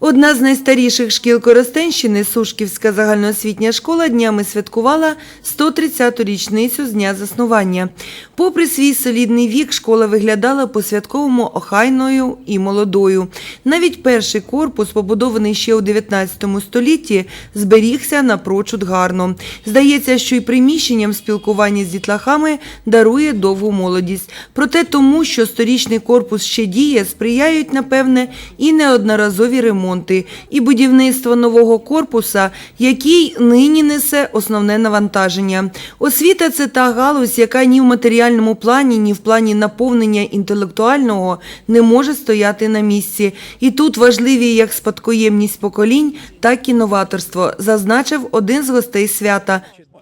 Одна з найстаріших шкіл Коростенщини, Сушківська загальноосвітня школа, днями святкувала 130-ту річницю з дня заснування. Попри свій солідний вік, школа виглядала по-святковому охайною і молодою. Навіть перший корпус, побудований ще у 19 столітті, зберігся напрочуд гарно. Здається, що й приміщенням спілкування з дітлахами дарує довгу молодість. Проте тому, що сторічний корпус ще діє, сприяють, напевне, і неодноразові ремонти, і будівництво нового корпуса, який нині несе основне навантаження. Освіта – це та галузь, яка ні в матеріальному плані, ні в плані наповнення інтелектуального не може стояти на місці. І тут важливі як спадкоємність поколінь, так і новаторство, зазначив один з гостей свята.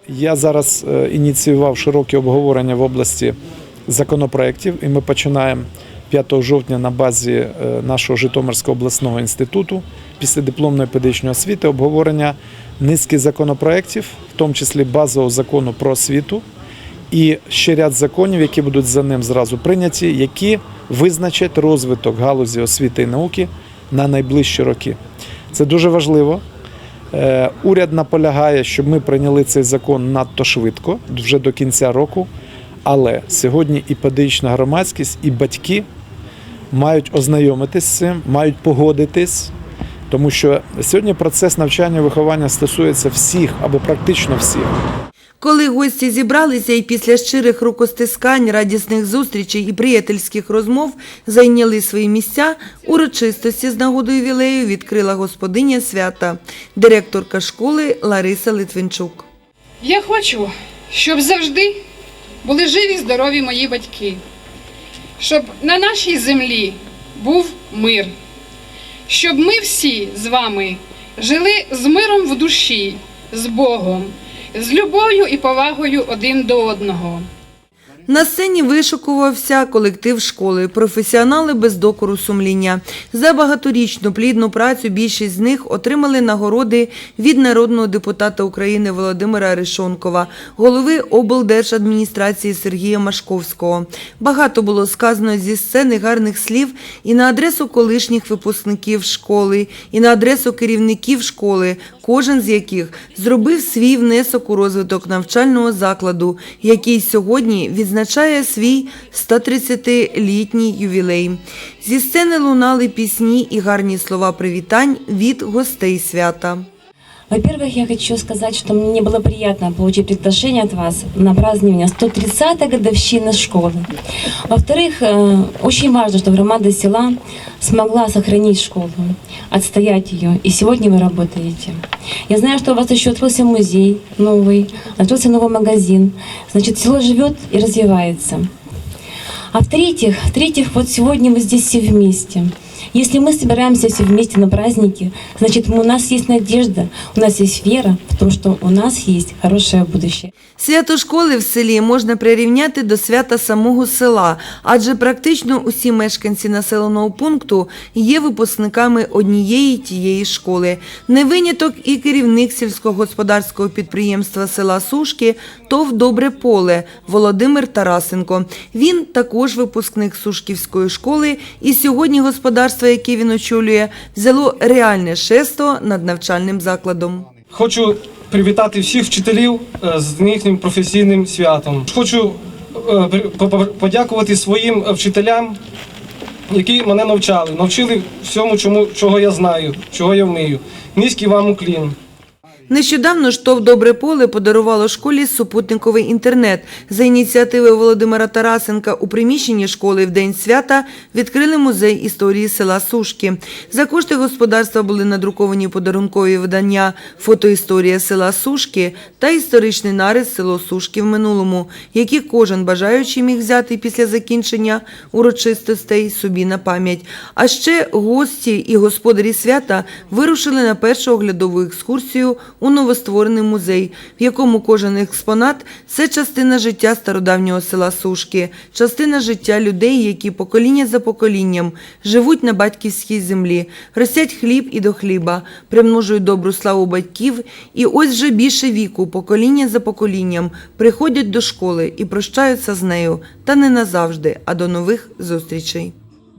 Я зараз е, ініціював широке обговорення в області законопроєктів, і ми починаємо 5 жовтня на базі е, нашого Житомирського обласного інституту після дипломної педагогічної освіти обговорення низки законопроєктів, в тому числі базового закону про освіту, і ще ряд законів, які будуть за ним зразу прийняті, які визначать розвиток галузі освіти і науки на найближчі роки. Це дуже важливо. Е, Уряд наполягає, щоб ми прийняли цей закон надто швидко, вже до кінця року. Але сьогодні і педагогічна громадськість, і батьки мають ознайомитись з цим, мають погодитись, тому що сьогодні процес навчання виховання стосується всіх або практично всіх. Коли гості зібралися і після щирих рукостискань, радісних зустрічей і приятельських розмов зайняли свої місця, урочистості з нагодою вілею відкрила господиня свята, директорка школи Лариса Литвинчук. Я хочу, щоб завжди були живі, здорові мої батьки, щоб на нашій землі був мир, щоб ми всі з вами жили з миром в душі, з Богом, з любов'ю і повагою один до одного. На сцені вишукувався колектив школи, професіонали без докору сумління. За багаторічну плідну працю більшість з них отримали нагороди від народного депутата України Володимира Арешонкова, голови облдержадміністрації Сергія Машковського. Багато було сказано зі сцени гарних слів і на адресу колишніх випускників школи, і на адресу керівників школи, кожен з яких зробив свій внесок у розвиток навчального закладу, який сьогодні відзначає свій 130-літній ювілей. Зі сцени лунали пісні і гарні слова привітань від гостей свята. Во-первых, я хочу сказать, что мне было приятно получить приглашение от вас на празднование 130-й годовщины школы. Во-вторых, э, очень важно, что громада села смогла сохранить школу, отстоять ее, и сегодня вы работаете. Я знаю, что у вас еще открылся музей новый, открылся новый магазин. Значит, село живет и развивается. А в-третьих, в-третьих, вот сегодня мы здесь все вместе. Если мы собираемся все вместе на праздники, значит, у нас есть надежда, у нас есть вера в том, что у нас есть хорошее будущее. Свято школи в селі можна прирівняти до свята самого села, адже практично усі мешканці населеного пункту є випускниками однієї тієї школи. Не виняток і керівник сільськогосподарського підприємства села Сушки ТОВ Добре поле Володимир Тарасенко. Він також випускник Сушківської школи, і сьогодні господарство, яке він очолює, взяло реальне шесто над навчальним закладом. Хочу привітати всіх вчителів е, з їхнім професійним святом. Хочу е, подякувати своїм е, вчителям, які мене навчали, навчили всьому, чому, чого я знаю, чого я вмію. Низький вам уклін. Нещодавно ж ТОВ «Добре поле» подарувало школі супутниковий інтернет. За ініціативи Володимира Тарасенка у приміщенні школи в День свята відкрили музей історії села Сушки. За кошти господарства були надруковані подарункові видання «Фотоісторія села Сушки» та історичний нарис «Село Сушки в минулому», які кожен бажаючий міг взяти після закінчення урочистостей собі на пам'ять. А ще гості і господарі свята вирушили на першу оглядову екскурсію у новостворений музей, в якому кожен експонат це частина життя стародавнього села Сушки, частина життя людей, які покоління за поколінням живуть на батьківській землі, ростять хліб і до хліба, примножують добру славу батьків, і ось вже більше віку, покоління за поколінням, приходять до школи і прощаються з нею, та не назавжди, а до нових зустрічей.